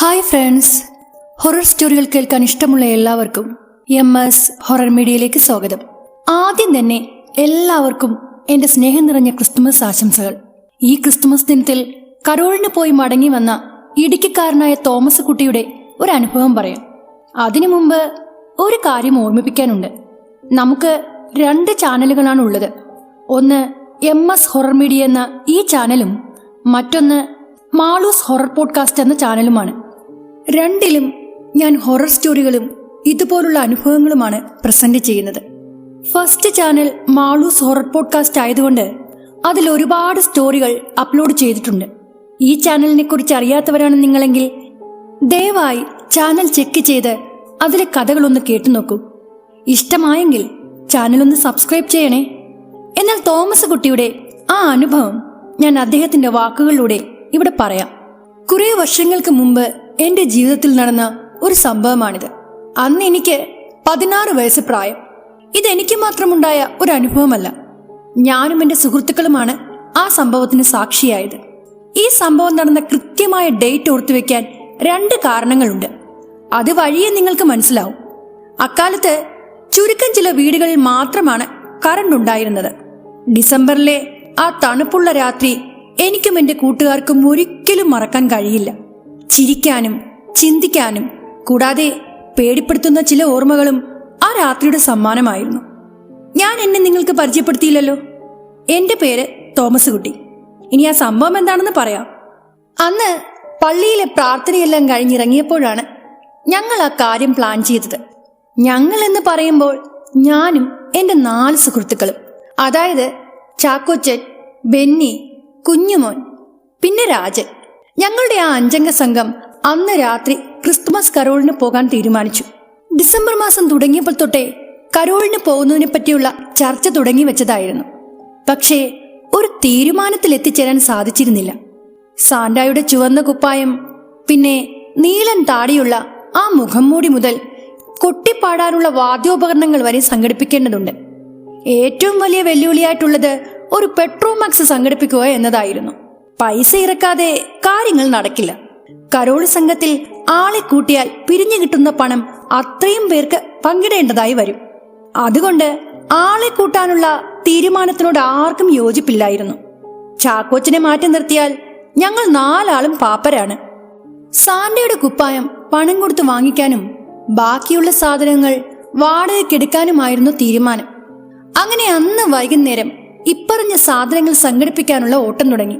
Hi friends. Horror സ്റ്റോറികൾ കേൾക്കാൻ ഇഷ്ടമുള്ള എല്ലാവർക്കും എം എസ് ഹൊറർ മീഡിയയിലേക്ക് സ്വാഗതം. ആദ്യം തന്നെ എല്ലാവർക്കും എന്റെ സ്നേഹം നിറഞ്ഞ ക്രിസ്തുമസ് ആശംസകൾ. ഈ ക്രിസ്തുമസ് ദിനത്തിൽ കരോളിന് പോയി മടങ്ങി വന്ന ഇടുക്കിക്കാരനായ തോമസ് കുട്ടിയുടെ ഒരു അനുഭവം പറയാം. അതിനു മുമ്പ് ഒരു കാര്യം ഓർമ്മിപ്പിക്കാനുണ്ട്. നമുക്ക് രണ്ട് ചാനലുകളാണ് ഉള്ളത്. ഒന്ന് എം എസ് ഹൊറർ മീഡിയ എന്ന ഈ ചാനലും മറ്റൊന്ന് മാളൂസ് ഹൊറർ പോഡ്കാസ്റ്റ് എന്ന ചാനലുമാണ്. രണ്ടിലും ഞാൻ ഹൊറർ സ്റ്റോറികളും ഇതുപോലുള്ള അനുഭവങ്ങളുമാണ് പ്രസന്റ് ചെയ്യുന്നത്. First channel Malu's horror podcast ആയതുകൊണ്ട് അതിൽ ഒരുപാട് സ്റ്റോറികൾ അപ്ലോഡ് ചെയ്തിട്ടുണ്ട്. ഈ ചാനലിനെ കുറിച്ച് അറിയാത്തവരാണ് നിങ്ങളെങ്കിൽ ദയവായി ചാനൽ ചെക്ക് ചെയ്ത് അതിലെ കഥകളൊന്ന് കേട്ടു നോക്കൂ. ഇഷ്ടമായെങ്കിൽ ചാനലൊന്ന് സബ്സ്ക്രൈബ് ചെയ്യണേ. എന്നാൽ തോമസ് കുട്ടിയുടെ ആ അനുഭവം ഞാൻ അദ്ദേഹത്തിന്റെ വാക്കുകളിലൂടെ ഇവിടെ പറയാം. കുറെ വർഷങ്ങൾക്ക് മുമ്പ് എന്റെ ജീവിതത്തിൽ നടന്ന ഒരു സംഭവമാണിത്. അന്ന് എനിക്ക് പതിനാറ് വയസ്സ് പ്രായം. ഇതെനിക്ക് മാത്രമുണ്ടായ ഒരു അനുഭവമല്ല. ഞാനും എന്റെ സുഹൃത്തുക്കളുമാണ് ആ സംഭവത്തിന് സാക്ഷിയായത്. ഈ സംഭവം നടന്ന കൃത്യമായ ഡേറ്റ് ഓർത്തു വെക്കാൻ രണ്ട് കാരണങ്ങളുണ്ട്. അത് വഴിയെ നിങ്ങൾക്ക് മനസ്സിലാവും. അക്കാലത്ത് ചുരുക്കം ചില വീടുകളിൽ മാത്രമാണ് കറണ്ട് ഉണ്ടായിരുന്നത്. ഡിസംബറിലെ ആ തണുപ്പുള്ള രാത്രി എനിക്കും എന്റെ കൂട്ടുകാർക്കും ഒരിക്കലും മറക്കാൻ കഴിയില്ല. ചിരിക്കാനും ചിന്തിക്കാനും കൂടാതെ പേടിപ്പെടുത്തുന്ന ചില ഓർമ്മകളും ആ രാത്രിയുടെ സമ്മാനമായിരുന്നു. ഞാൻ എന്നെ നിങ്ങൾക്ക് പരിചയപ്പെടുത്തിയില്ലല്ലോ. എന്റെ പേര് തോമസ് കുട്ടി. ഇനി ആ സംഭവം എന്താണെന്ന് പറയാം. അന്ന് പള്ളിയിലെ പ്രാർത്ഥനയെല്ലാം കഴിഞ്ഞിറങ്ങിയപ്പോഴാണ് ഞങ്ങൾ ആ കാര്യം പ്ലാൻ ചെയ്തത്. ഞങ്ങൾ എന്ന് പറയുമ്പോൾ ഞാനും എന്റെ നാല് സുഹൃത്തുക്കളും അതായത് ചാക്കോച്ചൻ ബെന്നി കുഞ്ഞുമോൻ പിന്നെ രാജൻ. ഞങ്ങളുടെ ആ അഞ്ചംഗ സംഘം അന്ന് രാത്രി ക്രിസ്തുമസ് കരോളിന് പോകാൻ തീരുമാനിച്ചു. ഡിസംബർ മാസം തുടങ്ങിയപ്പോൾ തൊട്ടേ കരോളിന് പോകുന്നതിനെ പറ്റിയുള്ള ചർച്ച തുടങ്ങി വെച്ചതായിരുന്നു. പക്ഷേ ഒരു തീരുമാനത്തിൽ എത്തിച്ചേരാൻ സാധിച്ചിരുന്നില്ല. സാന്റായുടെ ചുവന്ന കുപ്പായം പിന്നെ നീലൻ താടിയുള്ള ആ മുഖം മൂടി മുതൽ കൊട്ടിപ്പാടാനുള്ള വാദ്യോപകരണങ്ങൾ വരെ സംഘടിപ്പിക്കേണ്ടതുണ്ട്. ഏറ്റവും വലിയ വെല്ലുവിളിയായിട്ടുള്ളത് ഒരു പെട്രോമാക്സ് സംഘടിപ്പിക്കുക എന്നതായിരുന്നു. പൈസ ഇറക്കാതെ കാര്യങ്ങൾ നടക്കില്ല. കരോൾ സംഘത്തിൽ ആളെ കൂട്ടിയാൽ പിരിഞ്ഞു കിട്ടുന്ന പണം അത്രയും പേർക്ക് പങ്കിടേണ്ടതായി വരും. അതുകൊണ്ട് ആളെ കൂട്ടാനുള്ള തീരുമാനത്തിനോട് ആർക്കും യോജിപ്പില്ലായിരുന്നു. ചാക്കോച്ചിനെ മാറ്റി നിർത്തിയാൽ ഞങ്ങൾ നാലാളും പാപ്പരാണ്. സാന്റയുടെ കുപ്പായം പണം കൊടുത്തു വാങ്ങിക്കാനും ബാക്കിയുള്ള സാധനങ്ങൾ വാടകയ്ക്കെടുക്കാനുമായിരുന്നു തീരുമാനം. അങ്ങനെ അന്ന് വൈകുന്നേരം ഇപ്പറഞ്ഞ സാധനങ്ങൾ സംഘടിപ്പിക്കാനുള്ള ഓട്ടം തുടങ്ങി.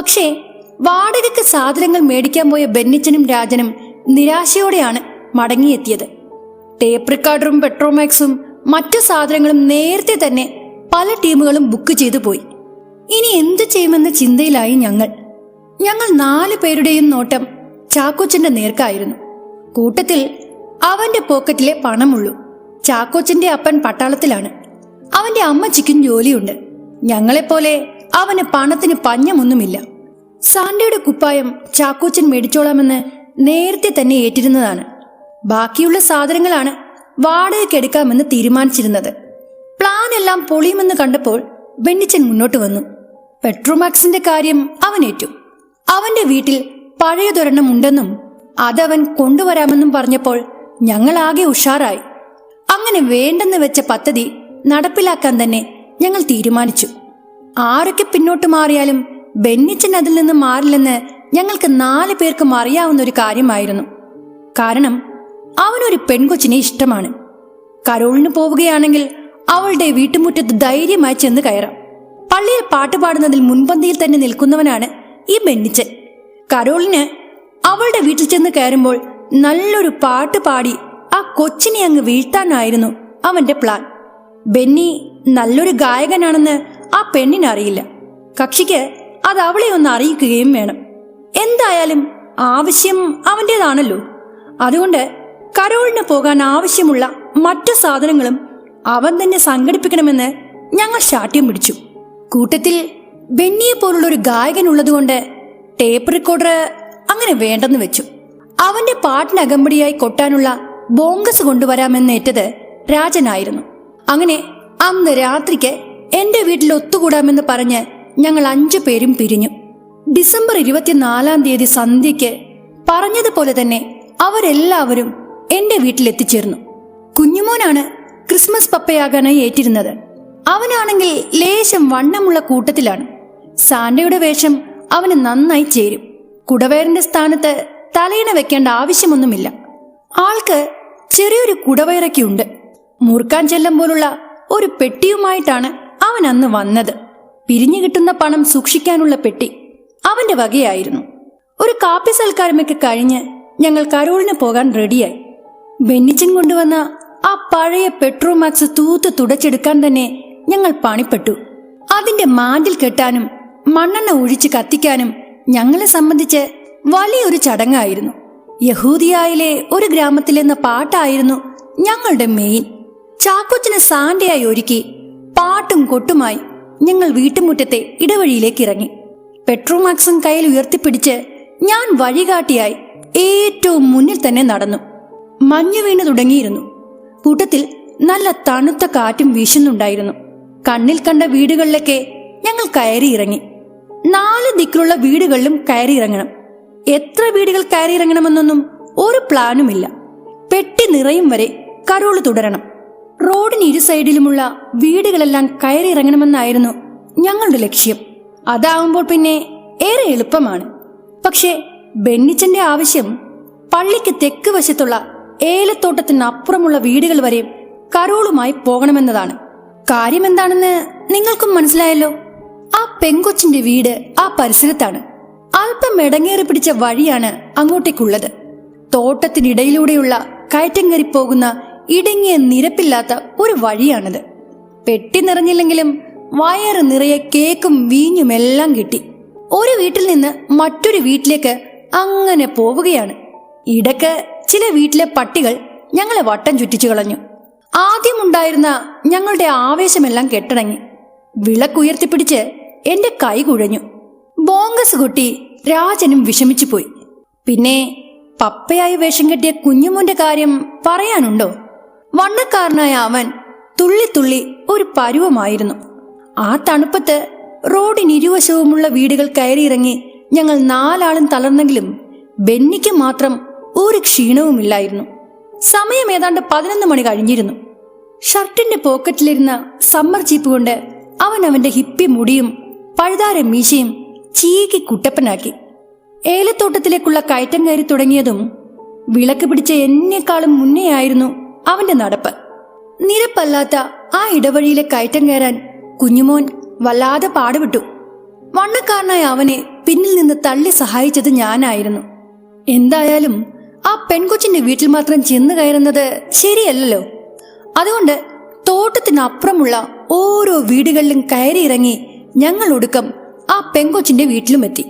പക്ഷേ വാടകയ്ക്ക് സാധനങ്ങൾ മേടിക്കാൻ പോയ ബെന്നിച്ചനും രാജനും നിരാശയോടെയാണ് മടങ്ങിയെത്തിയത്. ടേപ്പ് റിക്കാർഡറും പെട്രോമാക്സും മറ്റു സാധനങ്ങളും നേരത്തെ തന്നെ പല ടീമുകളും ബുക്ക് ചെയ്തു പോയി. ഇനി എന്തു ചെയ്യുമെന്ന ചിന്തയിലായി ഞങ്ങൾ. ഞങ്ങൾ നാല് പേരുടെയും നോട്ടം ചാക്കോച്ചന്റെ നേർക്കായിരുന്നു. കൂട്ടത്തിൽ അവന്റെ പോക്കറ്റിലെ പണമുള്ളൂ. ചാക്കോച്ചന്റെ അപ്പൻ പട്ടാളത്തിലാണ്. അവന്റെ അമ്മച്ചിക്കും ജോലിയുണ്ട്. ഞങ്ങളെപ്പോലെ അവന് പണത്തിന് പഞ്ഞമൊന്നുമില്ല. സാന്റയുടെ കുപ്പായം ചാക്കോച്ചൻ മേടിച്ചോളാമെന്ന് നേരത്തെ തന്നെ ഏറ്റിരുന്നതാണ്. ബാക്കിയുള്ള സാധനങ്ങളാണ് വാടകയ്ക്ക് എടുക്കാമെന്ന് തീരുമാനിച്ചിരുന്നത്. പ്ലാൻ എല്ലാം പൊളിയുമെന്ന് കണ്ടപ്പോൾ ബെന്നിച്ചൻ മുന്നോട്ട് വന്നു. പെട്രോമാക്സിന്റെ കാര്യം അവൻ ഏറ്റു. അവന്റെ വീട്ടിൽ പഴയതൊരെണ്ണം ഉണ്ടെന്നും അതവൻ കൊണ്ടുവരാമെന്നും പറഞ്ഞപ്പോൾ ഞങ്ങളാകെ ഉഷാറായി. അങ്ങനെ വേണ്ടെന്ന് വെച്ച പദ്ധതി നടപ്പിലാക്കാൻ തന്നെ ഞങ്ങൾ തീരുമാനിച്ചു. ആരൊക്കെ പിന്നോട്ട് മാറിയാലും ബെന്നിച്ചൻ അതിൽ നിന്ന് മാറില്ലെന്ന് ഞങ്ങൾക്ക് നാല് പേർക്കും അറിയാവുന്ന ഒരു കാര്യമായിരുന്നു. കാരണം അവനൊരു പെൺകൊച്ചിനെ ഇഷ്ടമാണ്. കരോളിന് പോവുകയാണെങ്കിൽ അവളുടെ വീട്ടുമുറ്റത്ത് ധൈര്യമായി ചെന്ന് കയറാം. പള്ളിയിൽ പാട്ട് പാടുന്നതിൽ മുൻപന്തിയിൽ തന്നെ നിൽക്കുന്നവനാണ് ഈ ബെന്നിച്ചൻ. കരോളിന് അവളുടെ വീട്ടിൽ ചെന്ന് കയറുമ്പോൾ നല്ലൊരു പാട്ട് പാടി ആ കൊച്ചിനെ അങ്ങ് വീഴ്ത്താനായിരുന്നു അവന്റെ പ്ലാൻ. ബെന്നി നല്ലൊരു ഗായകനാണെന്ന് ആ പെണ്ണിനറിയില്ല. കക്ഷിക്ക് അത് അവളെ ഒന്ന് അറിയിക്കുകയും വേണം. എന്തായാലും ആവശ്യം അവന്റെതാണല്ലോ അതുകൊണ്ട് കരോളിന് പോകാൻ ആവശ്യമുള്ള മറ്റു സാധനങ്ങളും അവൻ തന്നെ സംഘടിപ്പിക്കണമെന്ന് ഞങ്ങൾ ശാഠ്യം പിടിച്ചു. കൂട്ടത്തിൽ ബെന്നിയെ പോലുള്ള ഒരു ഗായകൻ ഉള്ളതുകൊണ്ട് ടേപ്പ് റെക്കോർഡർ അങ്ങനെ വേണ്ടെന്ന് വെച്ചു. അവന്റെ പാട്ടിന് അകമ്പടിയായി കൊട്ടാനുള്ള ബോങ്കസ് കൊണ്ടുവരാമെന്നേറ്റത് രാജനായിരുന്നു. അങ്ങനെ അന്ന് രാത്രിക്ക് എന്റെ വീട്ടിൽ ഒത്തുകൂടാമെന്ന് പറഞ്ഞ് ഞങ്ങൾ അഞ്ചു പേരും പിരിഞ്ഞു. ഡിസംബർ ഇരുപത്തിനാലാം തീയതി സന്ധ്യയ്ക്ക് പറഞ്ഞതുപോലെ തന്നെ അവരെല്ലാവരും എന്റെ വീട്ടിലെത്തിച്ചേർന്നു. കുഞ്ഞുമോനാണ് ക്രിസ്മസ് പപ്പയാകാനായി ഏറ്റിരുന്നത്. അവനാണെങ്കിൽ ലേശം വണ്ണമുള്ള കൂട്ടത്തിലാണ്. സാന്റയുടെ വേഷം അവന് നന്നായി ചേരും. കുടവയറിന്റെ സ്ഥാനത്ത് തലയിണ വെക്കേണ്ട ആവശ്യമൊന്നുമില്ല. ആൾക്ക് ചെറിയൊരു കുടവയറൊക്കെയുണ്ട്. മുറുക്കാൻ ചെല്ലം പോലുള്ള ഒരു പെട്ടിയുമായിട്ടാണ് അവൻ അന്ന് വന്നത്. പിരിഞ്ഞു കിട്ടുന്ന പണം സൂക്ഷിക്കാനുള്ള പെട്ടി അവന്റെ വകയായിരുന്നു. ഒരു കാപ്പി സൽക്കാരമൊക്കെ കഴിഞ്ഞ് ഞങ്ങൾ കരോളിന് പോകാൻ റെഡിയായി. ബെന്നിച്ചൻ കൊണ്ടുവന്ന ആ പഴയ പെട്രോമാക്സ് തൂത്ത് തുടച്ചെടുക്കാൻ തന്നെ ഞങ്ങൾ പണിപ്പെട്ടു. അതിന്റെ മാന്റിൽ കെട്ടാനും മണ്ണെണ്ണ ഒഴിച്ച് കത്തിക്കാനും ഞങ്ങളെ സംബന്ധിച്ച് വലിയൊരു ചടങ്ങായിരുന്നു. യഹൂദിയായിലെ ഒരു ഗ്രാമത്തിലെന്ന പാട്ടായിരുന്നു ഞങ്ങളുടെ മെയിൻ ചാക്കോച്ചനെ സാന്റയായി ഒരുക്കി പാട്ടും കൊട്ടുമായി ഞങ്ങൾ വീട്ടുമുറ്റത്തെ ഇടവഴിയിലേക്ക് ഇറങ്ങി പെട്രോമാക്സും കയ്യിൽ ഉയർത്തിപ്പിടിച്ച് ഞാൻ വഴികാട്ടിയായി ഏറ്റവും മുന്നിൽ തന്നെ നടന്നു. മഞ്ഞു വീണു തുടങ്ങിയിരുന്നു. കൂട്ടത്തിൽ നല്ല തണുത്ത കാറ്റും വീശുന്നുണ്ടായിരുന്നു. കണ്ണിൽ കണ്ട വീടുകളിലൊക്കെ ഞങ്ങൾ കയറി ഇറങ്ങി നാല് ദിക്കിലുള്ള വീടുകളിലും കയറി ഇറങ്ങണം എത്ര വീടുകൾ കയറി ഇറങ്ങണമെന്നൊന്നും ഒരു പ്ലാനുമില്ല. പെട്ടി നിറയും വരെ കരോൾ തുടരണം. റോഡിന് ഇരു സൈഡിലുമുള്ള വീടുകളെല്ലാം കയറിയിറങ്ങണമെന്നായിരുന്നു ഞങ്ങളുടെ ലക്ഷ്യം. അതാവുമ്പോൾ പിന്നെ ഏറെ എളുപ്പമാണ്. പക്ഷേ ബെന്നിച്ചന്റെ ആവശ്യം പള്ളിക്ക് തെക്ക് വശത്തുള്ള ഏലത്തോട്ടത്തിനപ്പുറമുള്ള വീടുകൾ വരെ കരോളുമായി പോകണമെന്നതാണ്. കാര്യമെന്താണെന്ന് നിങ്ങൾക്കും മനസ്സിലായല്ലോ. ആ പെങ്കൊച്ചിന്റെ വീട് ആ പരിസരത്താണ്. അല്പം ഇടങ്ങേറി പിടിച്ച വഴിയാണ് അങ്ങോട്ടേക്കുള്ളത്. തോട്ടത്തിനിടയിലൂടെയുള്ള കയറ്റം കയറി പോകുന്ന ഇടുങ്ങിയ നിരപ്പില്ലാത്ത ഒരു വഴിയാണിത്. പെട്ടി നിറഞ്ഞില്ലെങ്കിലും വയറ് നിറയെ കേക്കും വീഞ്ഞുമെല്ലാം കിട്ടി. ഒരു വീട്ടിൽ നിന്ന് മറ്റൊരു വീട്ടിലേക്ക് അങ്ങനെ പോവുകയാണ്. ഇടയ്ക്ക് ചില വീട്ടിലെ പട്ടികൾ ഞങ്ങളെ വട്ടം ചുറ്റിച്ചു കളഞ്ഞു. ആദ്യമുണ്ടായിരുന്ന ഞങ്ങളുടെ ആവേശമെല്ലാം കെട്ടടങ്ങി. വിളക്കുയർത്തിപ്പിടിച്ച് എന്റെ കൈ കുഴഞ്ഞു. ബോങ്കസ് കൊട്ടി രാജനും വിഷമിച്ചു പോയി പിന്നെ പപ്പയായി വേഷം കെട്ടിയ കുഞ്ഞുമോന്റെ കാര്യം പറയാനുണ്ടോ? വണ്ണക്കാരനായ അവൻ തുള്ളി തുള്ളി ഒരു പരുവമായിരുന്നു. ആ തണുപ്പത്ത് റോഡിനിരുവശവുമുള്ള വീടുകൾ കയറിയിറങ്ങി ഞങ്ങൾ നാലാളും തളർന്നെങ്കിലും ബെന്നിക്ക് മാത്രം ഒരു ക്ഷീണവുമില്ലായിരുന്നു. സമയം ഏതാണ്ട് പതിനൊന്ന് മണി കഴിഞ്ഞിരുന്നു. ഷർട്ടിന്റെ പോക്കറ്റിലിരുന്ന സമ്മർ ചീപ്പ് കൊണ്ട് അവൻ അവന്റെ ഹിപ്പി മുടിയും പഴുതാര മീശയും ചീകി കുട്ടപ്പനാക്കി. ഏലത്തോട്ടത്തിലേക്കുള്ള കയറ്റം കയറി തുടങ്ങിയതും വിളക്ക് പിടിച്ച എന്നെക്കാളും മുന്നെയായിരുന്നു അവന്റെ നടപ്പ്. നിരപ്പല്ലാത്ത ആ ഇടവഴിയിലെ കയറ്റം കയറാൻ കുഞ്ഞുമോൻ വല്ലാതെ പാടുവിട്ടു വണ്ണക്കാരനായ അവനെ പിന്നിൽ നിന്ന് തള്ളി സഹായിച്ചത് ഞാനായിരുന്നു. എന്തായാലും ആ പെൺകൊച്ചിന്റെ വീട്ടിൽ മാത്രം ചെന്ന് കയറുന്നത് ശരിയല്ലല്ലോ. അതുകൊണ്ട് തോട്ടത്തിനപ്പുറമുള്ള ഓരോ വീടുകളിലും കയറി ഇറങ്ങി ഞങ്ങൾ ഒടുക്കം ആ പെങ്കൊച്ചിന്റെ വീട്ടിലുമെത്തി.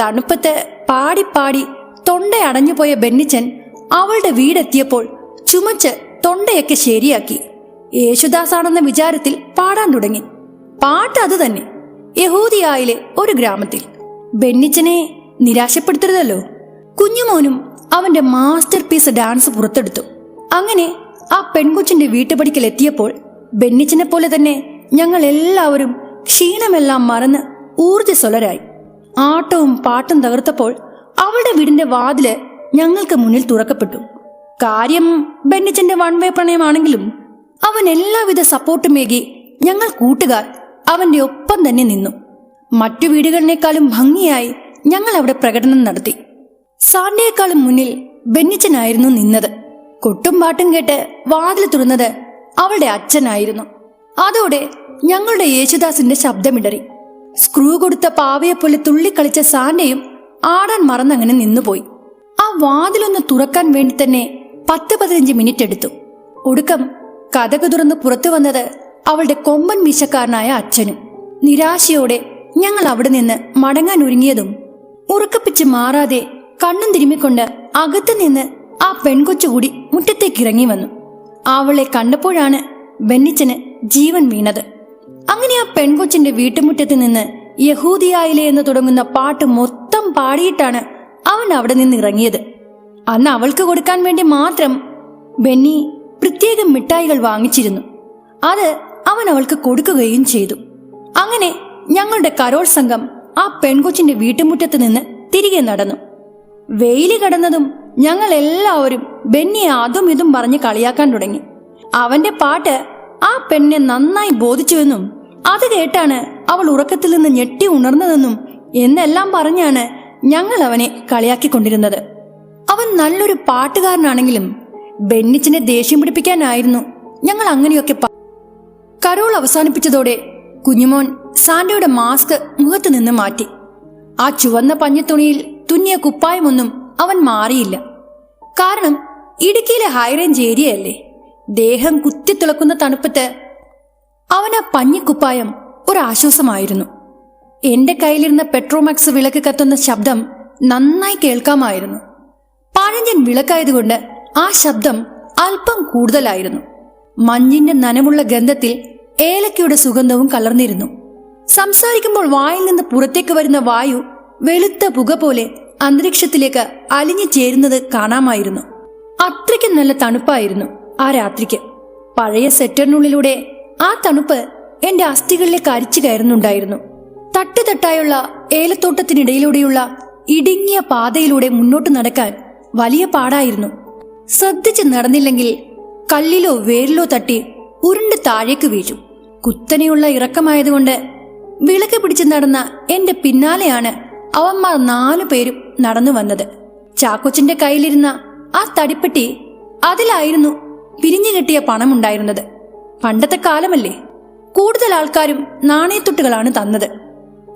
തണുപ്പത്ത് പാടി പാടി തൊണ്ട അടഞ്ഞുപോയ ബെന്നിച്ചൻ അവളുടെ വീടെത്തിയപ്പോൾ ചുമച്ച് തൊണ്ടയൊക്കെ ശരിയാക്കി. യേശുദാസാണെന്ന വിചാരത്തിൽ പാടാൻ തുടങ്ങി. പാട്ട് അത് തന്നെ. യഹൂദിയായിലെ ഒരു ഗ്രാമത്തിൽ. ബെന്നിച്ചനെ നിരാശപ്പെടുത്തരുതല്ലോ. കുഞ്ഞുമോനും അവന്റെ മാസ്റ്റർ പീസ് ഡാൻസ് പുറത്തെടുത്തു. അങ്ങനെ ആ പെൺകൊച്ചിന്റെ വീട്ടുപടിക്കൽ എത്തിയപ്പോൾ ബെന്നിച്ചനെ പോലെ തന്നെ ഞങ്ങൾ എല്ലാവരും ക്ഷീണമെല്ലാം മറന്ന് ഊർജസ്വലരായി. ആട്ടവും പാട്ടും തകർത്തപ്പോൾ അവളുടെ വീടിന്റെ വാതിൽ ഞങ്ങൾക്ക് മുന്നിൽ തുറക്കപ്പെട്ടു. കാര്യം ബെന്നിച്ചന്റെ വൺ വേ പ്രണയമാണെങ്കിലും അവൻ എല്ലാവിധ സപ്പോർട്ടുമേകി ഞങ്ങൾ കൂട്ടുകാർ അവന്റെ ഒപ്പം തന്നെ നിന്നു. മറ്റു വീടുകളിനേക്കാളും ഭംഗിയായി ഞങ്ങൾ അവിടെ പ്രകടനം നടത്തി. സാണ്ടിയേക്കാളും മുന്നിൽ ബെന്നിച്ചനായിരുന്നു നിന്നത്. കൊട്ടും പാട്ടും കേട്ട് വാതിൽ തുറന്നത് അവളുടെ അച്ഛനായിരുന്നു. അതോടെ ഞങ്ങളുടെ യേശുദാസിന്റെ ശബ്ദമിടറി. സ്ക്രൂ കൊടുത്ത പാവയെപ്പോലെ തുള്ളിക്കളിച്ച സാന്റയും ആടാൻ മറന്നങ്ങനെ നിന്നുപോയി. ആ വാതിലൊന്ന് തുറക്കാൻ വേണ്ടി തന്നെ പത്ത് പതിനഞ്ച് മിനിറ്റ് എടുത്തു. ഒടുക്കം കഥകു തുറന്ന് പുറത്തു വന്നത് അവളുടെ കൊമ്പൻ മീശക്കാരനായ അച്ഛനും. നിരാശയോടെ ഞങ്ങൾ അവിടെ നിന്ന് മടങ്ങാൻ ഒരുങ്ങിയതും ഉറക്കപ്പിച്ച് മാറാതെ കണ്ണും തിരുമ്മിക്കൊണ്ട് അകത്തു നിന്ന് ആ പെൺകൊച്ചുകൂടി മുറ്റത്തേക്ക് ഇറങ്ങി വന്നു. അവളെ കണ്ടപ്പോഴാണ് ബെന്നിച്ചന് ജീവൻ വീണത്. അങ്ങനെ ആ പെൺകൊച്ചിന്റെ വീട്ടുമുറ്റത്ത് നിന്ന് യഹൂദിയായിലെ എന്ന് തുടങ്ങുന്ന പാട്ട് മൊത്തം പാടിയിട്ടാണ് അവൻ അവിടെ നിന്ന് ഇറങ്ങിയത്. അന്ന് അവൾക്ക് കൊടുക്കാൻ വേണ്ടി മാത്രം ബെന്നി പ്രത്യേകം മിഠായികൾ വാങ്ങിച്ചിരുന്നു. അത് അവൻ അവൾക്ക് കൊടുക്കുകയും ചെയ്തു. അങ്ങനെ ഞങ്ങളുടെ കരോൾ സംഘം ആ പെൺകൊച്ചിന്റെ വീട്ടുമുറ്റത്ത് നിന്ന് തിരികെ നടന്നു. വെയിൽ കടന്നതും ഞങ്ങൾ എല്ലാവരും ബെന്നിയെ അതും ഇതും പറഞ്ഞ് കളിയാക്കാൻ തുടങ്ങി. അവന്റെ പാട്ട് ആ പെണ്ണെ നന്നായി ബോധിച്ചുവെന്നും അത് കേട്ടാണ് അവൾ ഉറക്കത്തിൽ നിന്ന് ഞെട്ടി ഉണർന്നതെന്നും എന്നെല്ലാം പറഞ്ഞാണ് ഞങ്ങൾ അവനെ കളിയാക്കിക്കൊണ്ടിരുന്നത്. അവൻ നല്ലൊരു പാട്ടുകാരനാണെങ്കിലും ബെന്നിച്ചിനെ ദേഷ്യം പിടിപ്പിക്കാനായിരുന്നു. ഞങ്ങൾ അങ്ങനെയൊക്കെ കരോൾ അവസാനിപ്പിച്ചതോടെ കുഞ്ഞുമോൻ സാന്റയുടെ മാസ്ക് മുഖത്ത് നിന്ന് മാറ്റി. ആ ചുവന്ന പഞ്ഞത്തുണിയിൽ തുന്നിയ കുപ്പായമൊന്നും അവൻ മാറിയില്ല. കാരണം ഇടുക്കിയിലെ ഹൈറേഞ്ച് ഏരിയയല്ലേ. ദേഹം കുത്തിത്തിളക്കുന്ന തണുപ്പത്ത് അവന് പഞ്ഞിക്കുപ്പായം ഒരാശ്വാസമായിരുന്നു. എന്റെ കയ്യിലിരുന്ന പെട്രോമാക്സ് വിളക്ക് കത്തുന്ന ശബ്ദം നന്നായി കേൾക്കാമായിരുന്നു. പഴഞ്ചൻ വിളക്കായതുകൊണ്ട് ആ ശബ്ദം അല്പം കൂടുതലായിരുന്നു. മഞ്ഞിന്റെ നനമുള്ള ഗന്ധത്തിൽ ഏലക്കയുടെ സുഗന്ധവും കലർന്നിരുന്നു. സംസാരിക്കുമ്പോൾ വായിൽ നിന്ന് പുറത്തേക്ക് വരുന്ന വായു വെളുത്ത പുക പോലെ അന്തരീക്ഷത്തിലേക്ക് അലിഞ്ഞു ചേരുന്നത് കാണാമായിരുന്നു. അത്രയ്ക്ക് നല്ല തണുപ്പായിരുന്നു ആ രാത്രിക്ക്. പഴയ സെറ്ററിനുള്ളിലൂടെ ആ തണുപ്പ് എന്റെ അസ്ഥികളിലേക്ക് അരിച്ചു കയറുന്നുണ്ടായിരുന്നു. തട്ടുതട്ടായുള്ള ഏലത്തോട്ടത്തിനിടയിലൂടെയുള്ള ഇടുങ്ങിയ പാതയിലൂടെ മുന്നോട്ട് നടക്കാൻ വലിയ പാടായിരുന്നു. ശ്രദ്ധിച്ച് നടന്നില്ലെങ്കിൽ കല്ലിലോ വേരിലോ തട്ടി ഉരുണ്ട് താഴേക്ക് വീഴും. കുത്തനെയുള്ള ഇറക്കമായതുകൊണ്ട് വിളക്ക് പിടിച്ച് നടന്ന എന്റെ പിന്നാലെയാണ് അവന്മാർ നാലു പേരും നടന്നു വന്നത്. ചാക്കോച്ചിന്റെ കയ്യിലിരുന്ന ആ തടിപ്പെട്ടി അതിലായിരുന്നു പിരിഞ്ഞു കെട്ടിയ പണമുണ്ടായിരുന്നത്. പണ്ടത്തെ കാലമല്ലേ? കൂടുതൽ ആൾക്കാരും നാണയത്തുട്ടുകളാണ് തന്നത്.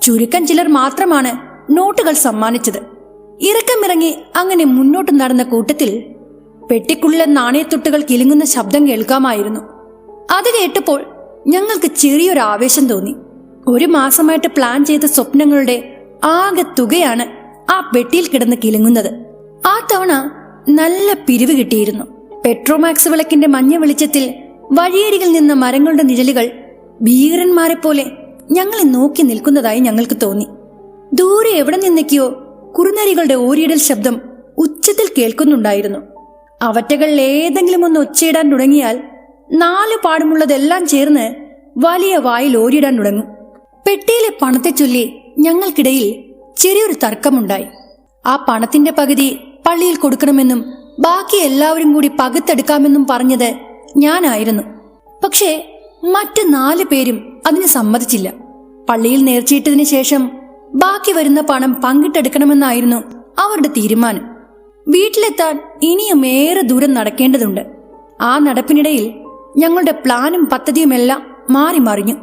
ചുരുക്കം ചിലർ മാത്രമാണ് നോട്ടുകൾ സമ്മാനിച്ചത്. ഇറക്കമിറങ്ങി അങ്ങനെ മുന്നോട്ട് നടന്ന കൂട്ടത്തിൽ പെട്ടിക്കുള്ളിലെ നാണയത്തൊട്ടുകൾ കിലുങ്ങുന്ന ശബ്ദം കേൾക്കാമായിരുന്നു. അത് കേട്ടപ്പോൾ ഞങ്ങൾക്ക് ചെറിയൊരു ആവേശം തോന്നി. ഒരു മാസമായിട്ട് പ്ലാൻ ചെയ്ത സ്വപ്നങ്ങളുടെ ആകെ തുകയാണ് ആ പെട്ടിയിൽ കിടന്ന് കിലുങ്ങുന്നത്. ആ തവണ നല്ല പിരിവ് കിട്ടിയിരുന്നു. പെട്രോമാക്സ് വിളക്കിന്റെ മഞ്ഞ വെളിച്ചത്തിൽ വഴിയരികിൽ നിന്ന മരങ്ങളുടെ നിഴലുകൾ ഭീകരന്മാരെ പോലെ ഞങ്ങളെ നോക്കി നിൽക്കുന്നതായി ഞങ്ങൾക്ക് തോന്നി. ദൂരെ എവിടെ നിന്നൊക്കെയോ കുറുനരികളുടെ ഊരിയിടൽ ശബ്ദം ഉച്ചത്തിൽ കേൾക്കുന്നുണ്ടായിരുന്നു. അവറ്റകൾ ഏതെങ്കിലും ഒന്ന് ഒച്ചയിടാൻ തുടങ്ങിയാൽ നാല് പാടുമുള്ളതെല്ലാം ചേർന്ന് വലിയ വായിൽ ഓരിയിടാൻ തുടങ്ങും. പെട്ടിയിലെ പണത്തെ ചൊല്ലി ഞങ്ങൾക്കിടയിൽ ചെറിയൊരു തർക്കമുണ്ടായി. ആ പണത്തിന്റെ പകുതി പള്ളിയിൽ കൊടുക്കണമെന്നും ബാക്കി എല്ലാവരും കൂടി പകുത്തെടുക്കാമെന്നും പറഞ്ഞത് ഞാനായിരുന്നു. പക്ഷേ മറ്റു നാല് പേരും അതിന് സമ്മതിച്ചില്ല. പള്ളിയിൽ നേർച്ചയിട്ടതിന് ശേഷം ബാക്കി വരുന്ന പണം പങ്കിട്ടെടുക്കണമെന്നായിരുന്നു അവരുടെ തീരുമാനം. വീട്ടിലെത്താൻ ഇനിയും ഏറെ ദൂരം നടക്കേണ്ടതുണ്ട്. ആ നടപ്പിനിടയിൽ ഞങ്ങളുടെ പ്ലാനും പദ്ധതിയുമെല്ലാം മാറി മറിഞ്ഞു.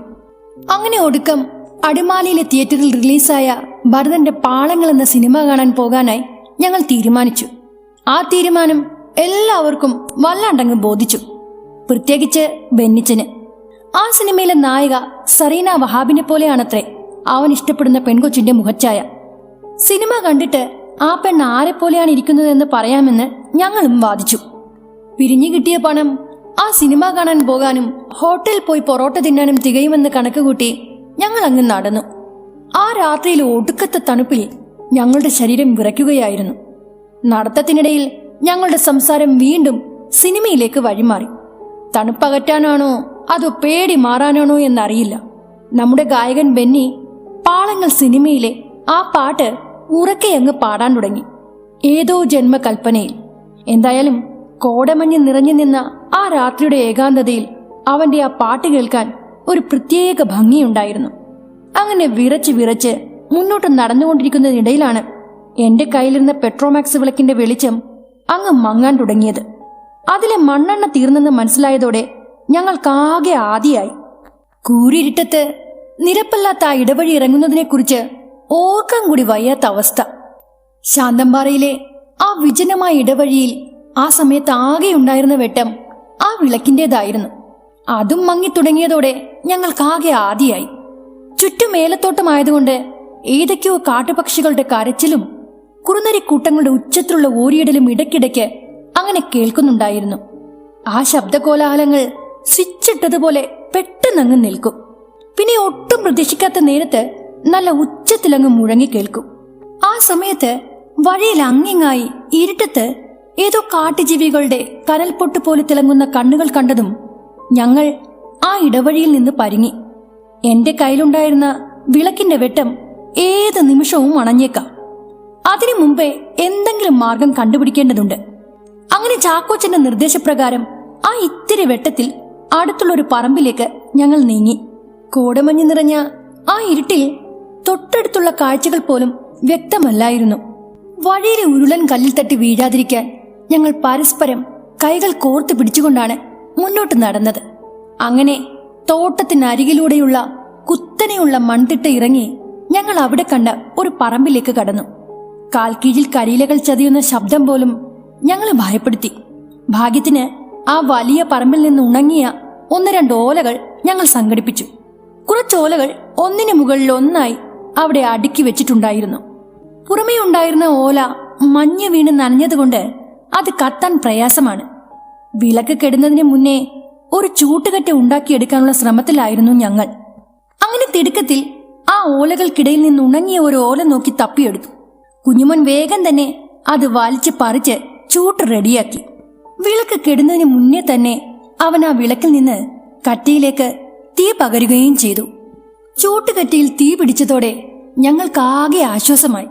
അങ്ങനെ ഒടുക്കം അടിമാലിയിലെ തിയേറ്ററിൽ റിലീസായ ഭരതന്റെ പാളങ്ങൾ എന്ന സിനിമ കാണാൻ പോകാനായി ഞങ്ങൾ തീരുമാനിച്ചു. ആ തീരുമാനം എല്ലാവർക്കും വല്ലാണ്ടങ്ങ് ബോധിച്ചു. പ്രത്യേകിച്ച് ബെന്നിച്ചന്. ആ സിനിമയിലെ നായിക സറീന വഹാബിനെ പോലെയാണത്രേ. അവൻ ഇഷ്ടപ്പെടുന്ന പെൺകൊച്ചിന്റെ മുഖച്ഛായ. സിനിമ കണ്ടിട്ട് ആ പെണ്ണ് ആരെ പോലെയാണ് ഇരിക്കുന്നതെന്ന് പറയാമെന്ന് ഞങ്ങളും വാദിച്ചു. പിരിഞ്ഞു കിട്ടിയ പണം ആ സിനിമ കാണാൻ പോകാനും ഹോട്ടലിൽ പോയി പൊറോട്ട തിന്നാനും തികയുമെന്ന് കണക്കുകൂട്ടി ഞങ്ങൾ അങ്ങ് നടന്നു. ആ രാത്രിയിൽ ഒടുക്കത്തെ തണുപ്പിൽ ഞങ്ങളുടെ ശരീരം വിറയ്ക്കുകയായിരുന്നു. നടത്തത്തിനിടയിൽ ഞങ്ങളുടെ സംസാരം വീണ്ടും സിനിമയിലേക്ക് വഴിമാറി. തണുപ്പകറ്റാനാണോ അതോ പേടി മാറാനാണോ എന്നറിയില്ല. നമ്മുടെ ഗായകൻ ബെന്നി പാളങ്ങൾ സിനിമയിലെ ആ പാട്ട് ഉറക്കെ അങ്ങ് പാടാൻ തുടങ്ങി. ഏതോ ജന്മകൽപ്പനയിൽ. എന്തായാലും കോടമഞ്ഞ് നിറഞ്ഞു നിന്ന ആ രാത്രിയുടെ ഏകാന്തതയിൽ അവന്റെ ആ പാട്ട് കേൾക്കാൻ ഒരു പ്രത്യേക ഭംഗിയുണ്ടായിരുന്നു. അങ്ങനെ വിറച്ച് വിറച്ച് മുന്നോട്ട് നടന്നുകൊണ്ടിരിക്കുന്നതിനിടയിലാണ് എന്റെ കയ്യിലിരുന്ന പെട്രോമാക്സ് വിളക്കിന്റെ വെളിച്ചം അങ്ങ് മങ്ങാൻ തുടങ്ങിയത്. അതിലെ മണ്ണെണ്ണ തീർന്നെന്ന് മനസ്സിലായതോടെ ഞങ്ങൾക്കാകെ ആദിയായി. കൂരിരുട്ടത്ത് നിരപ്പല്ലാത്ത ആ ഇടവഴി ഇറങ്ങുന്നതിനെക്കുറിച്ച് ഓർക്കാൻ കൂടി വയ്യാത്ത അവസ്ഥ. ശാന്തമ്പാറയിലെ ആ വിജനമായ ഇടവഴിയിൽ ആ സമയത്ത് ആകെ ഉണ്ടായിരുന്ന വെട്ടം ആ വിളക്കിന്റെതായിരുന്നു അതും മങ്ങി തുടങ്ങിയതോടെ ഞങ്ങൾക്കാകെ ആദിയായി. ചുറ്റും ഏലത്തോട്ടമായതുകൊണ്ട് ഏതൊക്കെയോ കാട്ടുപക്ഷികളുടെ കരച്ചിലും കുറുനരിക്കൂട്ടങ്ങളുടെ ഉച്ചത്തിലുള്ള ഓരിയിടലും ഇടയ്ക്കിടയ്ക്ക് അങ്ങനെ കേൾക്കുന്നുണ്ടായിരുന്നു. ആ ശബ്ദകോലാഹലങ്ങൾ സ്വിച്ചിട്ടതുപോലെ പെട്ടെന്നങ്ങ് നിൽക്കും. പിന്നെ ഒട്ടും പ്രതീക്ഷിക്കാത്ത നേരത്ത് നല്ല ഉച്ചത്തിലങ്ങ് മുഴങ്ങി കേൾക്കും. ആ സമയത്ത് വഴിയിൽ അങ്ങിങ്ങായി ഇരുട്ടത്ത് ഏതോ കാട്ടുജീവികളുടെ കനൽപൊട്ട് പോലെ തിളങ്ങുന്ന കണ്ണുകൾ കണ്ടതും ഞങ്ങൾ ആ ഇടവഴിയിൽ നിന്ന് പരിങ്ങി. എന്റെ കയ്യിലുണ്ടായിരുന്ന വിളക്കിന്റെ വെട്ടം ഏത് നിമിഷവും അണഞ്ഞേക്കാം. അതിനു മുമ്പേ എന്തെങ്കിലും മാർഗം കണ്ടുപിടിക്കേണ്ടതുണ്ട്. അങ്ങനെ ചാക്കോച്ചന്റെ നിർദ്ദേശപ്രകാരം ആ ഇത്തിരി വെട്ടത്തിൽ അടുത്തുള്ള ഒരു പറമ്പിലേക്ക് ഞങ്ങൾ നീങ്ങി. കോടമഞ്ഞ് നിറഞ്ഞ ആ ഇരുട്ടിൽ തൊട്ടടുത്തുള്ള കാഴ്ചകൾ പോലും വ്യക്തമല്ലായിരുന്നു. വഴിയിലെ ഉരുളൻ കല്ലിൽ തട്ടി വീഴാതിരിക്കാൻ ഞങ്ങൾ പരസ്പരം കൈകൾ കോർത്ത് പിടിച്ചുകൊണ്ടാണ് മുന്നോട്ട് നടന്നത്. അങ്ങനെ തോട്ടത്തിനരികിലൂടെയുള്ള കുത്തനെയുള്ള മൺതിട്ട ഇറങ്ങി ഞങ്ങൾ അവിടെ കണ്ട ഒരു പറമ്പിലേക്ക് കടന്നു. കാൽക്കീഴിൽ കരിയിലകൾ ചതിയുന്ന ശബ്ദം പോലും ഞങ്ങളെ ഭയപ്പെടുത്തി. ഭാഗ്യത്തിന് ആ വലിയ പറമ്പിൽ നിന്ന് ഉണങ്ങിയ ഒന്ന് രണ്ട് ഓലകൾ ഞങ്ങൾ സംഘടിപ്പിച്ചു. കുറച്ചോലകൾ ഒന്നിനു മുകളിൽ ഒന്നായി അവിടെ അടുക്കി വെച്ചിട്ടുണ്ടായിരുന്നു. പുറമേ ഉണ്ടായിരുന്ന ഓല മഞ്ഞ് വീണ് നനഞ്ഞതുകൊണ്ട് അത് കത്താൻ പ്രയാസമാണ്. വിളക്ക് കെടുന്നതിന് മുന്നേ ഒരു ചൂട്ടുകറ്റ ഉണ്ടാക്കിയെടുക്കാനുള്ള ശ്രമത്തിലായിരുന്നു ഞങ്ങൾ. അങ്ങനെ തിടുക്കത്തിൽ ആ ഓലകൾക്കിടയിൽ നിന്ന് ഉണങ്ങിയ ഒരു ഓല നോക്കി തപ്പിയെടുത്തു. കുഞ്ഞുമോൻ വേഗം തന്നെ അത് വലിച്ച് പറിച്ച് ചൂട്ട് റെഡിയാക്കി. വിളക്ക് കെടുന്നതിന് മുന്നേ തന്നെ അവൻ ആ വിളക്കിൽ നിന്ന് കട്ടിയിലേക്ക് തീ പകരുകയും ചെയ്തു. ചൂട്ടുകറ്റിയിൽ തീ പിടിച്ചതോടെ ഞങ്ങൾക്കാകെ ആശ്വാസമായി.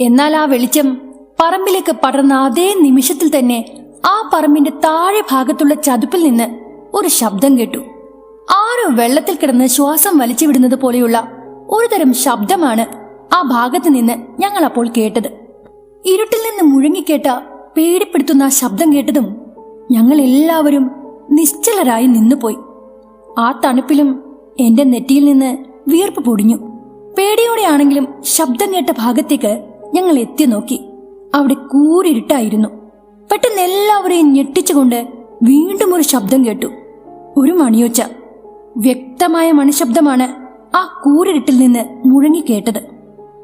എന്നാൽ ആ വെളിച്ചം പറമ്പിലേക്ക് പടർന്ന അതേ നിമിഷത്തിൽ തന്നെ ആ പറമ്പിന്റെ താഴെ ഭാഗത്തുള്ള ചതുപ്പിൽ നിന്ന് ഒരു ശബ്ദം കേട്ടു. ആരോ വെള്ളത്തിൽ കിടന്ന് ശ്വാസം വലിച്ചു വിടുന്നത് പോലെയുള്ള ഒരുതരം ശബ്ദമാണ് ആ ഭാഗത്ത് നിന്ന് ഞങ്ങൾ അപ്പോൾ കേട്ടത്. ഇരുട്ടിൽ നിന്ന് മുഴങ്ങിക്കേട്ട പേടിപ്പെടുത്തുന്ന ശബ്ദം കേട്ടതും ഞങ്ങൾ എല്ലാവരും നിശ്ചലരായി നിന്നുപോയി. ആ തണുപ്പിലും എന്റെ നെറ്റിയിൽ നിന്ന് വിയർപ്പ് പൊടിഞ്ഞു. പേടിയോടെയാണെങ്കിലും ശബ്ദം കേട്ട ഭാഗത്തേക്ക് ഞങ്ങൾ എത്തി നോക്കി. അവിടെ കൂരിരുട്ടായിരുന്നു. പെട്ടെന്ന് എല്ലാവരെയും ഞെട്ടിച്ചുകൊണ്ട് വീണ്ടും ഒരു ശബ്ദം കേട്ടു. ഒരു മണിയൊച്ച. വ്യക്തമായ മണിശബ്ദമാണ് ആ കൂരിരുട്ടിൽ നിന്ന് മുഴങ്ങി മുഴങ്ങിക്കേട്ടത്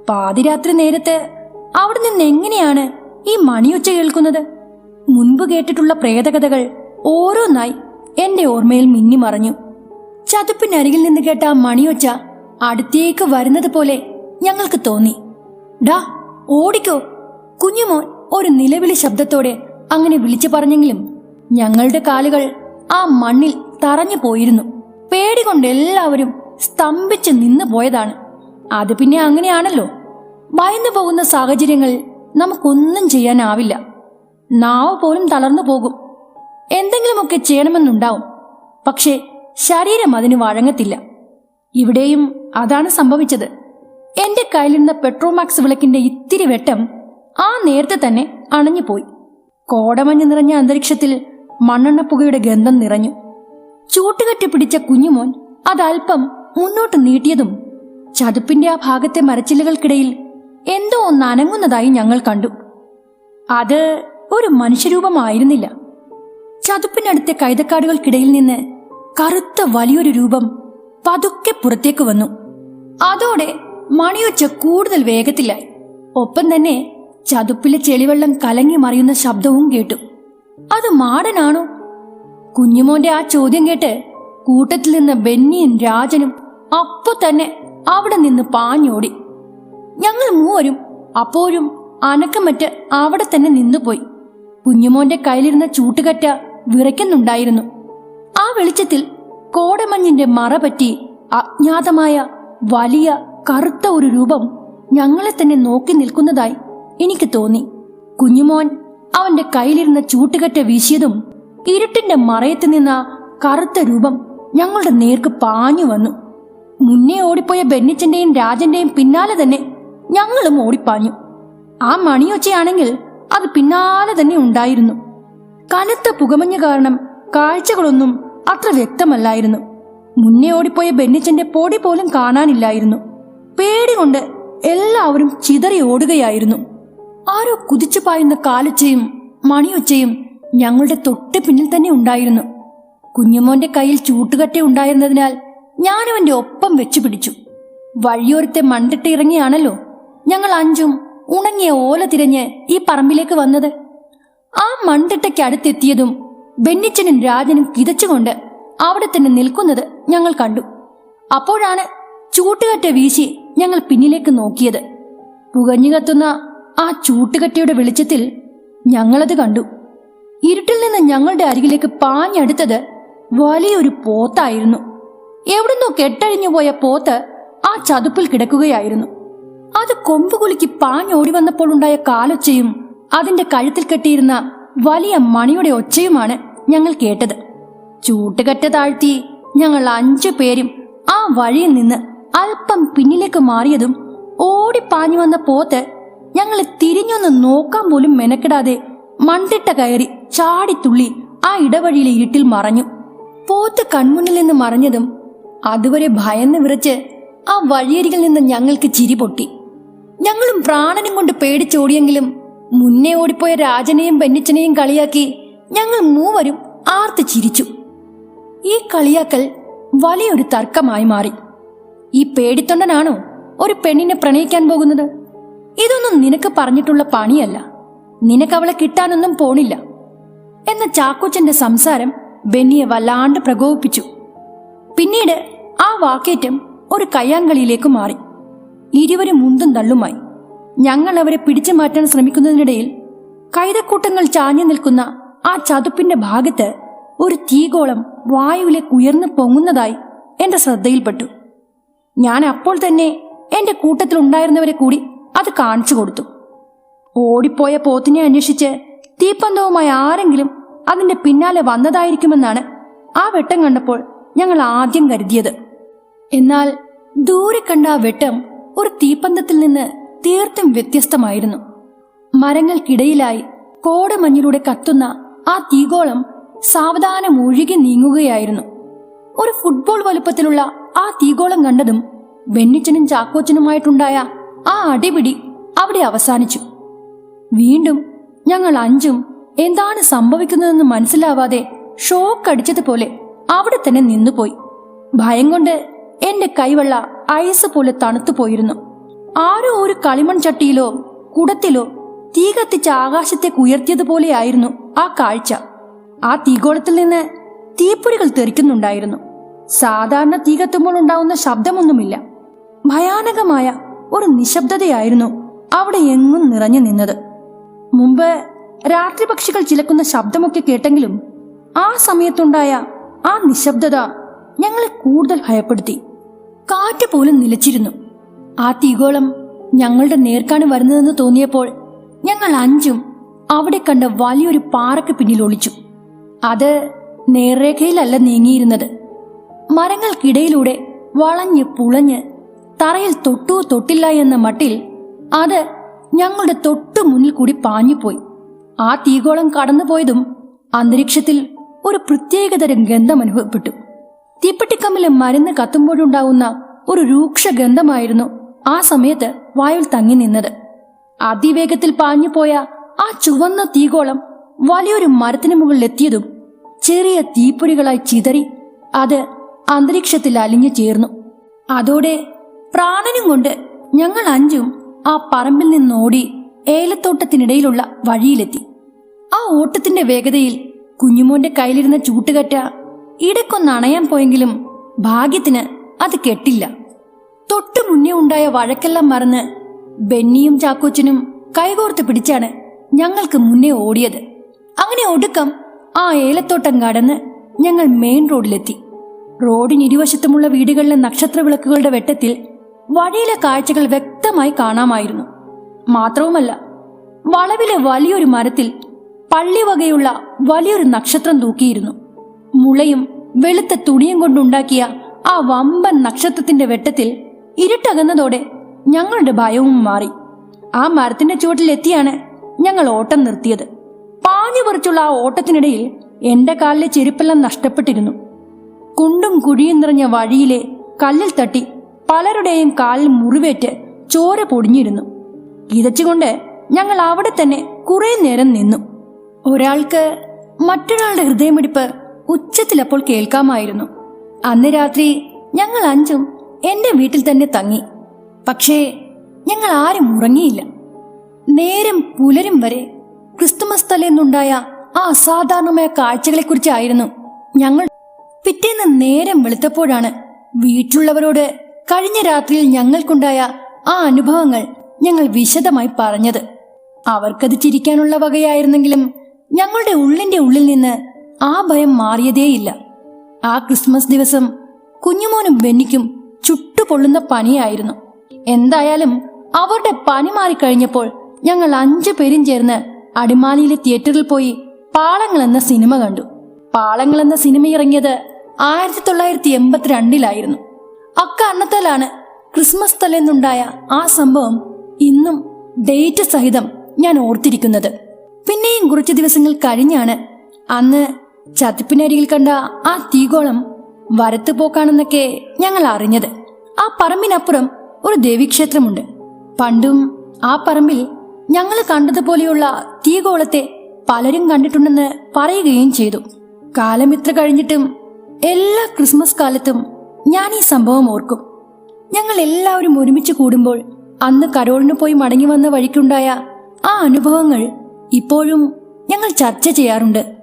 പാതിരാത്രി നേരത്ത് അവിടെ നിന്ന് എങ്ങനെയാണ് ഈ മണിയൊച്ച കേൾക്കുന്നത്? മുൻപ് കേട്ടിട്ടുള്ള പ്രേതകഥകൾ ഓരോന്നായി എന്റെ ഓർമ്മയിൽ മിന്നിമറഞ്ഞു. ചതുപ്പിനരികിൽ നിന്ന് കേട്ട മണിയൊച്ച അടുത്തേക്ക് വരുന്നത് പോലെ ഞങ്ങൾക്ക് തോന്നി. ഡാ ഓടിക്കോ. കുഞ്ഞുമോൻ ഒരു നിലവിളി ശബ്ദത്തോടെ അങ്ങനെ വിളിച്ചു പറഞ്ഞെങ്കിലും ഞങ്ങളുടെ കാലുകൾ ആ മണ്ണിൽ തറഞ്ഞു പോയിരുന്നു. പേടി കൊണ്ട് എല്ലാവരും സ്തംഭിച്ച് നിന്നു പോയതാണ്. അത് പിന്നെ അങ്ങനെയാണല്ലോ. ഭയന്നു പോകുന്ന സാഹചര്യങ്ങളിൽ നമുക്കൊന്നും ചെയ്യാനാവില്ല. നാവ് പോലും തളർന്നു പോകും. എന്തെങ്കിലുമൊക്കെ ചെയ്യണമെന്നുണ്ടാവും. പക്ഷേ ശരീരം അതിന് വഴങ്ങത്തില്ല. ഇവിടെയും അതാണ് സംഭവിച്ചത്. എന്റെ കയ്യിലിരുന്ന പെട്രോമാക്സ് വിളക്കിന്റെ ഇത്തിരി വെട്ടം ആ നേരത്തെ തന്നെ അണഞ്ഞുപോയി. കോടമഞ്ഞ് നിറഞ്ഞ അന്തരീക്ഷത്തിൽ മണ്ണെണ്ണ പുകയുടെ ഗന്ധം നിറഞ്ഞു. ചൂട്ടുകെട്ടി പിടിച്ച കുഞ്ഞുമോൻ അതല്പം മുന്നോട്ട് നീട്ടിയതും ചതുപ്പിന്റെ ആ ഭാഗത്തെ മരച്ചില്ലകൾക്കിടയിൽ എന്തോ ഒന്ന് അനങ്ങുന്നതായി ഞങ്ങൾ കണ്ടു. അത് ഒരു മനുഷ്യരൂപമായിരുന്നില്ല. ചതുപ്പിനടുത്തെ കൈതക്കാടുകൾക്കിടയിൽ നിന്ന് കറുത്ത വലിയൊരു രൂപം പതുക്കെ പുറത്തേക്ക് വന്നു. അതോടെ മണിയൊച്ച കൂടുതൽ വേഗത്തിലായി. ഒപ്പം തന്നെ ചതുപ്പിലെ ചെളിവെള്ളം കലങ്ങി മറിയുന്ന ശബ്ദവും കേട്ടു. അത് മാടനാണോ? കുഞ്ഞുമോന്റെ ആ ചോദ്യം കേട്ട് കൂട്ടത്തിൽ നിന്ന് ബെന്നിയും രാജനും അപ്പൊ തന്നെ അവിടെ നിന്ന് പാഞ്ഞോടി. ഞങ്ങൾ മൂവരും അപ്പോഴും അനക്കമറ്റ് അവിടെ തന്നെ നിന്നുപോയി. കുഞ്ഞുമോന്റെ കയ്യിലിരുന്ന ചൂട്ടുകറ്റ വിറയ്ക്കുന്നുണ്ടായിരുന്നു. ആ വെളിച്ചത്തിൽ കോടമഞ്ഞിന്റെ മറ പറ്റി അജ്ഞാതമായ വലിയ കറുത്ത ഒരു രൂപം ഞങ്ങളെ തന്നെ നോക്കി നിൽക്കുന്നതായി എനിക്ക് തോന്നി. കുഞ്ഞുമോൻ അവന്റെ കയ്യിലിരുന്ന ചൂട്ടുകറ്റ വീശിയതും ഇരുട്ടിന്റെ മറയത്ത് നിന്ന കറുത്ത രൂപം ഞങ്ങളുടെ നേർക്ക് പാഞ്ഞു വന്നു. മുന്നേ ഓടിപ്പോയ ബെന്നിച്ചന്റെയും രാജന്റെയും പിന്നാലെ തന്നെ ഞങ്ങളും ഓടിപ്പാഞ്ഞു. ആ മണിയൊച്ചയാണെങ്കിൽ അത് പിന്നാലെ തന്നെ ഉണ്ടായിരുന്നു. കനത്ത പുകമഞ്ഞ് കാരണം കാഴ്ചകളൊന്നും അത്ര വ്യക്തമല്ലായിരുന്നു. മുന്നേ ഓടിപ്പോയ ബെന്നിച്ചന്റെ പൊടി പോലും കാണാനില്ലായിരുന്നു. പേടി കൊണ്ട് എല്ലാവരും ചിതറി ഓടുകയായിരുന്നു. ആരോ കുതിച്ചു പായുന്ന കാലൊച്ചയും മണിയൊച്ചയും ഞങ്ങളുടെ തൊട്ട് പിന്നിൽ തന്നെ ഉണ്ടായിരുന്നു. കുഞ്ഞുമോന്റെ കയ്യിൽ ചൂട്ടുകട്ട ഉണ്ടായിരുന്നതിനാൽ ഞാനവന്റെ ഒപ്പം വെച്ചു പിടിച്ചു. വഴിയോരത്തെ മണ്ടിട്ട് ഇറങ്ങിയാണല്ലോ ഞങ്ങൾ അഞ്ചും ഉണങ്ങിയ ഓല തിരഞ്ഞ് ഈ പറമ്പിലേക്ക് വന്നത്. ആ മണ്ടിട്ടയ്ക്ക് അടുത്തെത്തിയതും ബെന്നിച്ചനും രാജനും കിതച്ചുകൊണ്ട് അവിടെ തന്നെ നിൽക്കുന്നത് ഞങ്ങൾ കണ്ടു. അപ്പോഴാണ് ചൂട്ടുകറ്റ വീശി ഞങ്ങൾ പിന്നിലേക്ക് നോക്കിയത്. പുകഞ്ഞു കത്തുന്ന ആ ചൂട്ടുകറ്റയുടെ വെളിച്ചത്തിൽ ഞങ്ങളത് കണ്ടു. ഇരുട്ടിൽ നിന്ന് ഞങ്ങളുടെ അരികിലേക്ക് പാഞ്ഞടുത്തത് വലിയൊരു പോത്തായിരുന്നു. എവിടുന്നോ കെട്ടഴിഞ്ഞു പോയ പോത്ത് ആ ചതുപ്പിൽ കിടക്കുകയായിരുന്നു. അത് കൊമ്പുകുലുക്കി പാഞ്ഞോടി വന്നപ്പോൾ ഉണ്ടായ കാലൊച്ചയും അതിന്റെ കഴുത്തിൽ കെട്ടിയിരുന്ന വലിയ മണിയുടെ ഒച്ചയുമാണ് ഞങ്ങൾ കേട്ടത്. ചൂട്ടുകറ്റ താഴ്ത്തി ഞങ്ങൾ അഞ്ചു പേരും ആ വഴിയിൽ നിന്ന് അല്പം പിന്നിലേക്ക് മാറിയതും ഓടിപ്പാഞ്ഞു വന്ന പോത്ത് ഞങ്ങൾ തിരിഞ്ഞൊന്ന് നോക്കാൻ പോലും മെനക്കെടാതെ മണ്ടിട്ട കയറി ചാടിത്തുള്ളി ആ ഇടവഴിയിലെ ഇരുട്ടിൽ മറഞ്ഞു. പോത്ത് കൺമുന്നിൽ നിന്ന് മറഞ്ഞതും അതുവരെ ഭയന്ന് വിറച്ച് ആ വഴിയരികിൽ നിന്ന് ഞങ്ങൾക്ക് ചിരി പൊട്ടി. ഞങ്ങളും പ്രാണനും കൊണ്ട് പേടിച്ചോടിയെങ്കിലും മുന്നേ ഓടിപ്പോയ രാജനെയും ബെന്നിച്ചനെയും കളിയാക്കി ഞങ്ങൾ മൂവരും ആർത്തു ചിരിച്ചു. ഈ കളിയാക്കൽ വലിയൊരു തർക്കമായി മാറി. ഈ പേടിത്തൊണ്ടനാണോ ഒരു പെണ്ണിനെ പ്രണയിക്കാൻ പോകുന്നത്? ഇതൊന്നും നിനക്ക് പറഞ്ഞിട്ടുള്ള പണിയല്ല. നിനക്ക് അവളെ കിട്ടാനൊന്നും പോണില്ല. എന്ന ചാക്കോച്ചന്റെ സംസാരം ബെന്നിയെ വല്ലാണ്ട് പ്രകോപിപ്പിച്ചു. പിന്നീട് ആ വാക്കേറ്റം ഒരു കയ്യാങ്കളിയിലേക്ക് മാറി. ഇരുവരും മുന്തും തള്ളുമായി. ഞങ്ങൾ അവരെ പിടിച്ചു മാറ്റാൻ ശ്രമിക്കുന്നതിനിടയിൽ കൈതക്കൂട്ടങ്ങൾ ചാഞ്ഞു നിൽക്കുന്ന ആ ചതുപ്പിന്റെ ഭാഗത്ത് ഒരു തീഗോളം വായുവിലേക്ക് ഉയർന്നു പൊങ്ങുന്നതായി എന്റെ ശ്രദ്ധയിൽപ്പെട്ടു. ഞാൻ അപ്പോൾ തന്നെ എന്റെ കൂട്ടത്തിൽ ഉണ്ടായിരുന്നവരെ കൂടി അത് കാണിച്ചു കൊടുത്തു. ഓടിപ്പോയ പോത്തിനെ അന്വേഷിച്ച് തീപ്പന്തവുമായി ആരെങ്കിലും അതിന്റെ പിന്നാലെ വന്നതായിരിക്കുമെന്നാണ് ആ വെട്ടം കണ്ടപ്പോൾ ഞങ്ങൾ ആദ്യം കരുതിയത്. എന്നാൽ ദൂരെ കണ്ട ആ വെട്ടം ഒരു തീപ്പന്തത്തിൽ നിന്ന് തീർത്തും വ്യത്യസ്തമായിരുന്നു. മരങ്ങൾക്കിടയിലായി കോടമഞ്ഞിലൂടെ കത്തുന്ന ആ തീഗോളം സാവധാനം ഒഴുകി നീങ്ങുകയായിരുന്നു. ഒരു ഫുട്ബോൾ വലുപ്പത്തിലുള്ള ആ തീഗോളം കണ്ടതും ബെന്നിച്ചനും ചാക്കോച്ചനുമായിട്ടുണ്ടായ ആ അടിപിടി അവിടെ അവസാനിച്ചു. വീണ്ടും ഞങ്ങൾ അഞ്ചും എന്താണ് സംഭവിക്കുന്നതെന്ന് മനസ്സിലാവാതെ ഷോക്ക് അടിച്ചതുപോലെ അവിടെ തന്നെ നിന്നുപോയി. ഭയം കൊണ്ട് എന്റെ കൈവെള്ള ഐസ് പോലെ തണുത്തു പോയിരുന്നു ആരോ ഒരു കളിമൺ ചട്ടിയിലോ കുടത്തിലോ തീ കത്തിച്ച ആകാശത്തേക്ക് ഉയർത്തിയതുപോലെയായിരുന്നു ആ കാഴ്ച ആ തീഗോളത്തിൽ നിന്ന് തീപ്പൊരികൾ തെറിക്കുന്നുണ്ടായിരുന്നു. സാധാരണ തീ കത്തുമ്പോൾ ഉണ്ടാവുന്ന ശബ്ദമൊന്നുമില്ല. ഭയാനകമായ ഒരു നിശബ്ദതയായിരുന്നു അവിടെ എങ്ങും നിറഞ്ഞു നിന്നത്. മുമ്പ് രാത്രി പക്ഷികൾ ചിലക്കുന്ന ശബ്ദമൊക്കെ കേട്ടെങ്കിലും ആ സമയത്തുണ്ടായ ആ നിശബ്ദത ഞങ്ങളെ കൂടുതൽ ഭയപ്പെടുത്തി. കാറ്റ് പോലും നിലച്ചിരുന്നു. ആ തീഗോളം ഞങ്ങളുടെ നേർക്കാണ് വരുന്നതെന്ന് തോന്നിയപ്പോൾ ഞങ്ങൾ അഞ്ചും അവിടെ കണ്ട വലിയൊരു പാറയ്ക്ക് പിന്നിൽ ഒളിച്ചു. അത് നേർരേഖയിലല്ല നീങ്ങിയിരുന്നത്. മരങ്ങൾക്കിടയിലൂടെ വളഞ്ഞ് പുളഞ്ഞ് തറയിൽ തൊട്ടു തൊട്ടില്ല എന്ന മട്ടിൽ അത് ഞങ്ങളുടെ തൊട്ടു മുന്നിൽ കൂടി പാഞ്ഞുപോയി. ആ തീകോളം കടന്നുപോയതും അന്തരീക്ഷത്തിൽ ഒരു പ്രത്യേകതരം ഗന്ധം അനുഭവപ്പെട്ടു. തീപ്പെട്ടിക്കമ്മിലെ മരുന്ന് കത്തുമ്പോഴുണ്ടാവുന്ന ഒരു രൂക്ഷ ഗന്ധമായിരുന്നു ആ സമയത്ത് വായുവിൽ തങ്ങി നിന്നത്. അതിവേഗത്തിൽ പാഞ്ഞുപോയ ആ ചുവന്ന തീകോളം വലിയൊരു മരത്തിന് മുകളിലെത്തിയതും ചെറിയ തീപ്പൊരികളായി ചിതറി അത് അന്തരീക്ഷത്തിൽ അലിഞ്ഞു ചേർന്നു. അതോടെ പ്രാണനും കൊണ്ട് ഞങ്ങൾ അഞ്ചും ആ പറമ്പിൽ നിന്നോടി ഏലത്തോട്ടത്തിനിടയിലുള്ള വഴിയിലെത്തി. ആ ഓട്ടത്തിന്റെ വേഗതയിൽ കുഞ്ഞുമോന്റെ കയ്യിലിരുന്ന ചൂട്ടുകറ്റ ഇടക്കൊന്ന് അണയാൻ പോയെങ്കിലും ഭാഗ്യത്തിന് അത് കെട്ടില്ല. തൊട്ടു മുന്നേ ഉണ്ടായ വഴക്കെല്ലാം മറന്ന് ബെന്നിയും ചാക്കോച്ചനും കൈകോർത്ത് പിടിച്ചാണ് ഞങ്ങൾക്ക് മുന്നേ ഓടിയത്. അങ്ങനെ ഒടുക്കം ആ ഏലത്തോട്ടം കടന്ന് ഞങ്ങൾ മെയിൻ റോഡിലെത്തി. റോഡിന് ഇരുവശത്തുമുള്ള വീടുകളിലെ നക്ഷത്ര വിളക്കുകളുടെ വെട്ടത്തിൽ വഴിയിലെ കാഴ്ചകൾ വ്യക്തമായി കാണാമായിരുന്നു. മാത്രവുമല്ല വളവിലെ വലിയൊരു മരത്തിൽ പള്ളി വകയുള്ള വലിയൊരു നക്ഷത്രം തൂക്കിയിരുന്നു. മുളയും വെളുത്ത തുണിയും കൊണ്ടുണ്ടാക്കിയ ആ വമ്പൻ നക്ഷത്രത്തിന്റെ വെട്ടത്തിൽ ഇരുട്ടകന്നതോടെ ഞങ്ങളുടെ ഭയവും മാറി. ആ മരത്തിന്റെ ചുവട്ടിലെത്തിയാണ് ഞങ്ങൾ ഓട്ടം നിർത്തിയത്. പാഞ്ഞു പറിച്ചുള്ള ആ ഓട്ടത്തിനിടയിൽ എന്റെ കാലിലെ ചെരുപ്പെല്ലാം നഷ്ടപ്പെട്ടിരുന്നു. കുണ്ടും കുഴിയും നിറഞ്ഞ വഴിയിലെ കല്ലിൽ തട്ടി പലരുടെയും കാലിൽ മുറിവേറ്റ് ചോര പൊടിഞ്ഞിരുന്നു. ഇതച്ചുകൊണ്ട് ഞങ്ങൾ അവിടെ തന്നെ കുറെ നേരം നിന്നു. ഒരാൾക്ക് മറ്റൊരാളുടെ ഹൃദയമിടിപ്പ് ഉച്ചത്തിലപ്പോൾ കേൾക്കാമായിരുന്നു. അന്ന് രാത്രി ഞങ്ങൾ അഞ്ചും എന്റെ വീട്ടിൽ തന്നെ തങ്ങി. പക്ഷേ ഞങ്ങൾ ആരും ഉറങ്ങിയില്ല. നേരം പുലരും വരെ ക്രിസ്തുമസ് തലേന്നുണ്ടായ ആ അസാധാരണമായ കാഴ്ചകളെക്കുറിച്ചായിരുന്നു ഞങ്ങൾ പിറ്റേന്ന് നേരം വെളുത്തപ്പോഴാണ് വീട്ടിലുള്ളവരോട് കഴിഞ്ഞ രാത്രിയിൽ ഞങ്ങൾക്കുണ്ടായ ആ അനുഭവങ്ങൾ ഞങ്ങൾ വിശദമായി പറഞ്ഞത്. അവർക്കത് ചിരിക്കാനുള്ള വകയായിരുന്നെങ്കിലും ഞങ്ങളുടെ ഉള്ളിന്റെ ഉള്ളിൽ നിന്ന് ആ ഭയം മാറിയതേയില്ല. ആ ക്രിസ്മസ് ദിവസം കുഞ്ഞുമോനും ബെന്നിക്കും ചുട്ടുപൊള്ളുന്ന പണിയായിരുന്നു എന്തായാലും അവരുടെ പനി മാറിക്കഴിഞ്ഞപ്പോൾ ഞങ്ങൾ അഞ്ചു പേരും ചേർന്ന് അടിമാലിയിലെ തിയേറ്ററിൽ പോയി പാളങ്ങൾ എന്ന സിനിമ കണ്ടു. പാളങ്ങൾ എന്ന സിനിമ ഇറങ്ങിയത് ആയിരത്തി തൊള്ളായിരത്തി എൺപത്തിരണ്ടിലായിരുന്നു അക്കാരണത്താലാണ് ക്രിസ്മസ് തലേന്നുണ്ടായ ആ സംഭവം ഇന്നും ഡേറ്റ് സഹിതം ഞാൻ ഓർത്തിരിക്കുന്നത്. പിന്നെയും കുറച്ച് ദിവസങ്ങൾ കഴിഞ്ഞാണ് അന്ന് ചതിപ്പിനരികിൽ കണ്ട ആ തീകോളം വരത്ത് പോക്കാണെന്നൊക്കെ ഞങ്ങൾ അറിഞ്ഞത്. ആ പറമ്പിനപ്പുറം ഒരു ദേവീക്ഷേത്രമുണ്ട്. പണ്ടും ആ പറമ്പിൽ ഞങ്ങൾ കണ്ടതുപോലെയുള്ള തീകോളത്തെ പലരും കണ്ടിട്ടുണ്ടെന്ന് പറയുകയും ചെയ്തു. കാലം ഇത്ര കഴിഞ്ഞിട്ടും എല്ലാ ക്രിസ്മസ് കാലത്തും ഞാൻ ഈ സംഭവം ഓർക്കും. ഞങ്ങൾ എല്ലാവരും ഒരുമിച്ച് കൂടുമ്പോൾ അന്ന് കരോളിന് പോയി മടങ്ങി വന്ന വഴിക്കുണ്ടായ ആ അനുഭവങ്ങൾ ഇപ്പോഴും ഞങ്ങൾ ചർച്ച ചെയ്യാറുണ്ട്.